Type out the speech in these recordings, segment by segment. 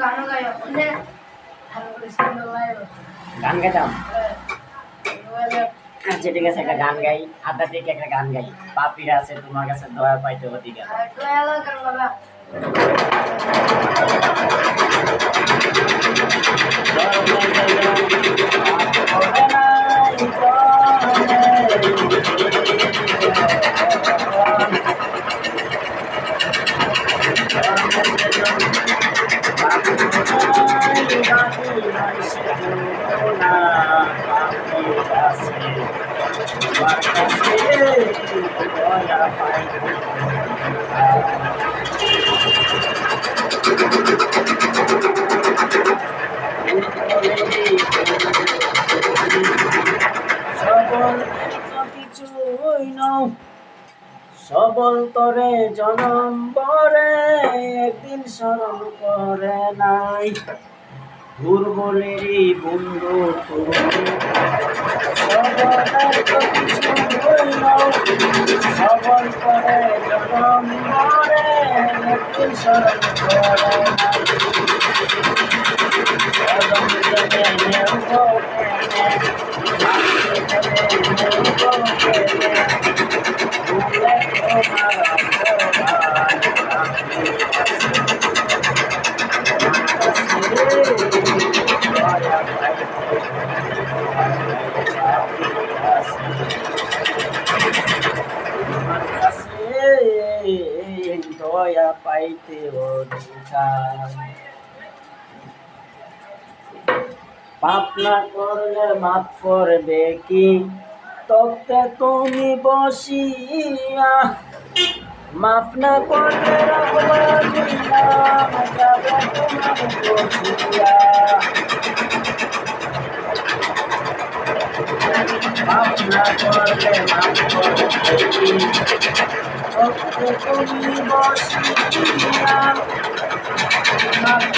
গানও গাই ওখানে ভালো করে সুন্দর লাগে গান গাইতাম? হ্যাঁ। আচ্ছা ঠিক আছে একটা গান গাই আধ্যাত্মিক একটা গান গাই। পাপিরা আছে তোমার কাছে দয়া পাইতে অধিকার আর সবল তরে জনম বরে একদিন স্মরণ করে নাই। দুর্বলেরই বন্ধু সবল করে জনম বরে একদিন স্মরণ করে নাই। দয়া পাইতে অধিকার পাপ করলে মাফ করবে কি? তবে তুমি বসিয়া মাফ না বসিয়া। মাফ মাফ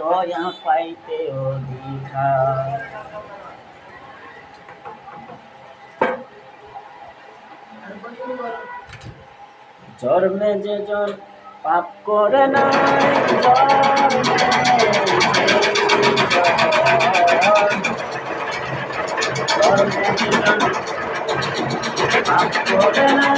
দয়া পাইতে অধিকার জন্মে যে জন পাপ করে না পাপ করে না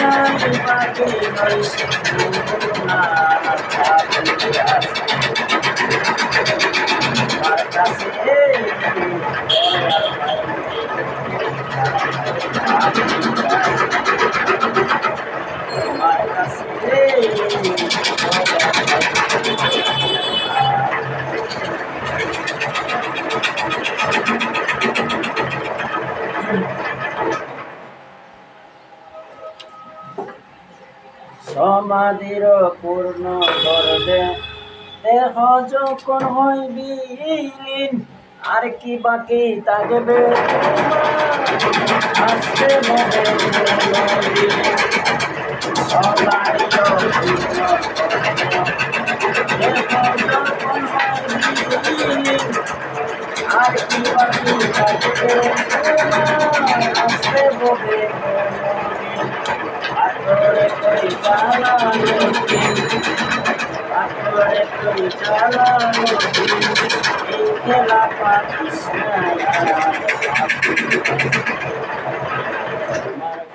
সমাধির পূর্ণ করবে। দেহ যখন হইবি আর কি বাকি থাকবে? আসতে আর কি বাকি থাকবে?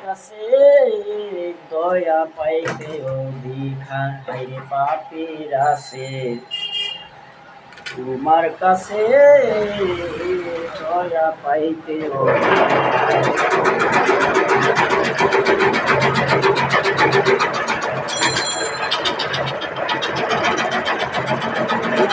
কাছে দয়া পাইতে অধিকার হাইরে পাপির আছে তোমার কাছে দয়া পাইতে অধিকার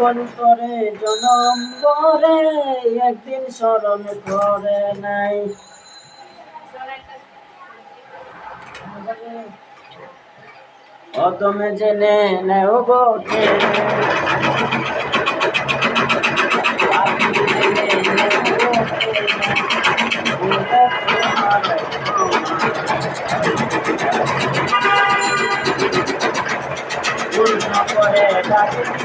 করে করে জনম বরে একদিন স্মরণ করে নাই। অতমে জেনে নেও গোটে পূর্ণ করে ডাকে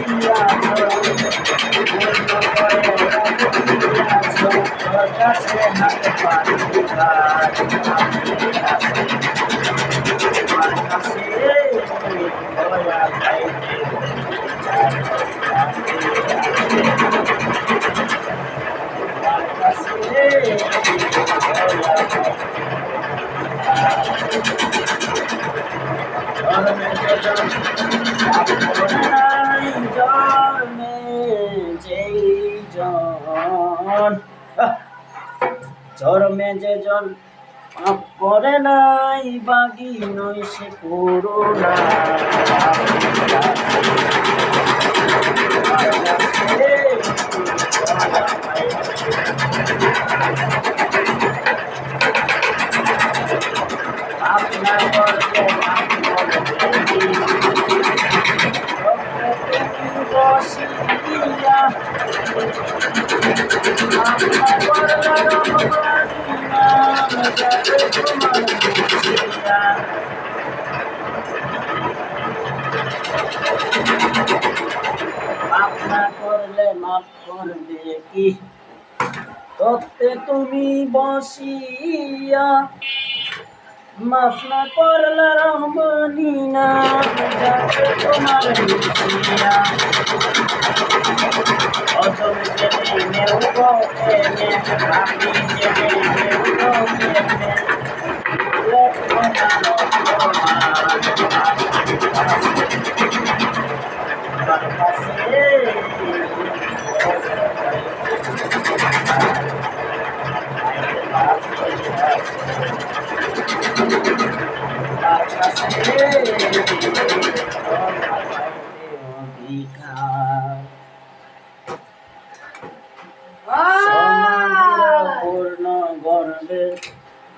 দিয়াছ যে জন পাপ করে নাই বাগি নই সে করুণা করলে মাফ করবে কি? তত্ত্বে তুমি বসিয়া মাফ না করলে রহমানি না তোমার অজম জেনে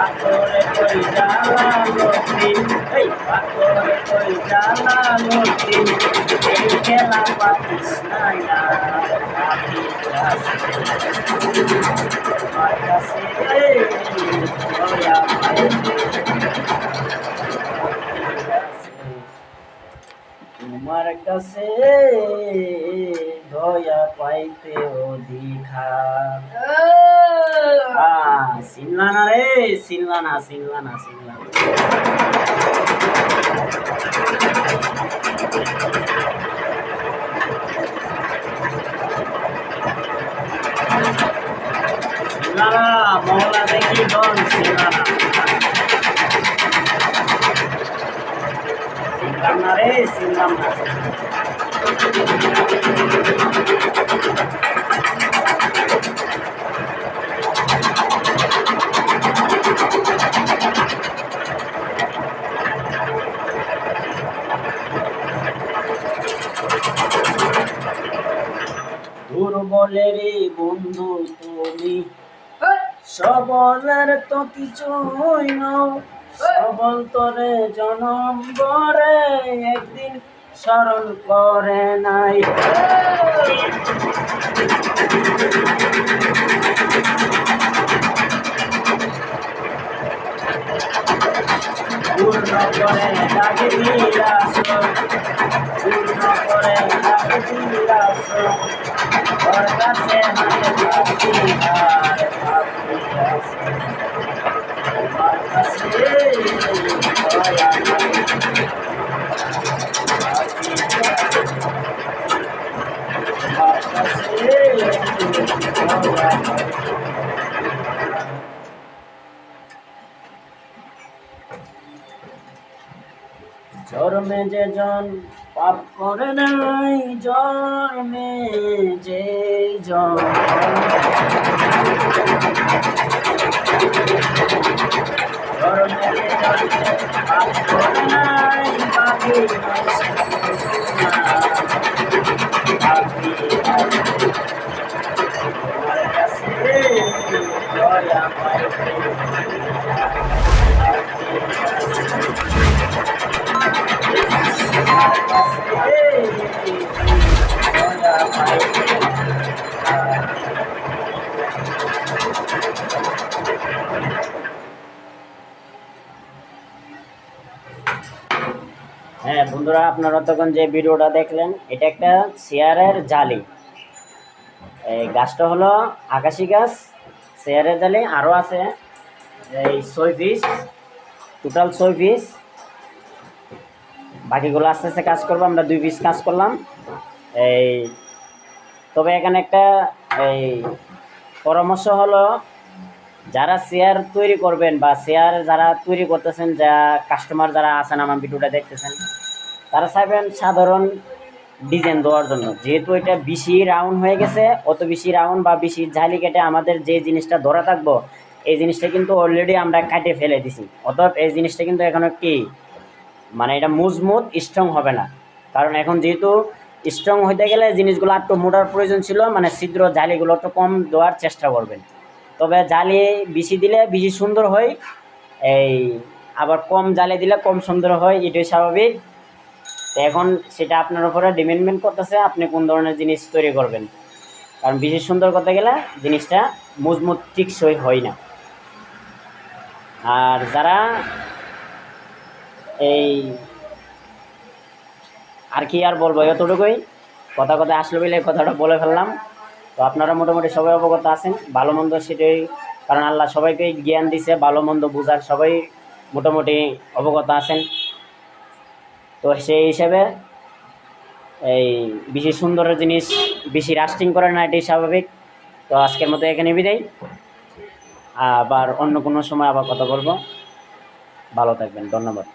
পাথরে কই জ্বালা লক্ষ্মী এই পাথরে কই জ্বালা লক্ষ্মী এই খেলা পাতিস না আমি তোমার কাছে দয়া পাইতে তোমার কাছে দয়া পাইতে অধিকার Ah, Sinlana রে Sinlana Sinlana Sinlana সবলের তো কিছুই নও। সবল জনম বরে একদিন স্মরণ করে নাই। পূর্ণ করে পূর্ণ করে জন্মে যে জন পাপ করে নাই জন্মে যে জন জন্মে যে জন বন্ধুরা, আপনারা তখন যে ভিডিওটা দেখলেন, এটা একটা চেয়ারের জালি। এই গাছটা হলো আকাশি গাছ চেয়ারের জালি আরও আছে। এই ছয় পিস টোটাল ছয় পিস বাকিগুলো আস্তে আস্তে কাজ করব, আমরা দুই পিস কাজ করলাম। এই তবে এখানে একটা, এই পরামর্শ হলো, যারা চেয়ার তৈরি করবেন বা চেয়ার যারা তৈরি করতেছেন, যা কাস্টমার যারা আছেন, আমার ভিডিওটা দেখতেছেন তারা চাইবেন সাধারণ ডিজাইন দেওয়ার জন্য। যেহেতু এটা বেশি রাউন্ড হয়ে গেছে, অত বেশি রাউন্ড বা বেশি ঝালি কেটে আমাদের যে জিনিসটা ধরা থাকব, এই জিনিসটা কিন্তু অলরেডি আমরা কাটে ফেলে দিছি। অতএব এই জিনিসটা কিন্তু এখন কি? মানে এটা মজবুত স্ট্রং হবে না। কারণ এখন যেহেতু স্ট্রং হইতে গেলে জিনিসগুলো আর একটু মোটার প্রয়োজন ছিল মানে ছিদ্র জালিগুলো একটু কম দেওয়ার চেষ্টা করবেন। তবে জালি বেশি দিলে বেশি সুন্দর হয়, এই আবার কম জালি দিলে কম সুন্দর হয়, এটাই স্বাভাবিক। তো এখন সেটা আপনার উপরে ডিপেন্ডমেন্ট করতেছে আপনি কোন ধরনের জিনিস তৈরি করবেন। কারণ বিশেষ সুন্দর করতে গেলে জিনিসটা মজবুত টিকসই হয় না। আর যারা এই আর কি আর বলব, এতটুকুই। কথা কথা আসলো বলে কথাটা বলে ফেললাম। তো আপনারা মোটামুটি সবাই অবগত আছেন, ভালো মন্দ সেটাই। কারণ আল্লাহ সবাইকেই জ্ঞান দিছে, ভালো মন্দ বোঝার সবাই মোটামুটি অবগত আছেন। তো সেই হিসাবে এই বেশি সুন্দর জিনিস, বেশি রাস্টিং করে না এটি স্বাভাবিক। তো আজকের মতো এখানে বিদায়। আবার অন্য কোনো সময় আবার কথা বলব। ভালো থাকবেন, ধন্যবাদ।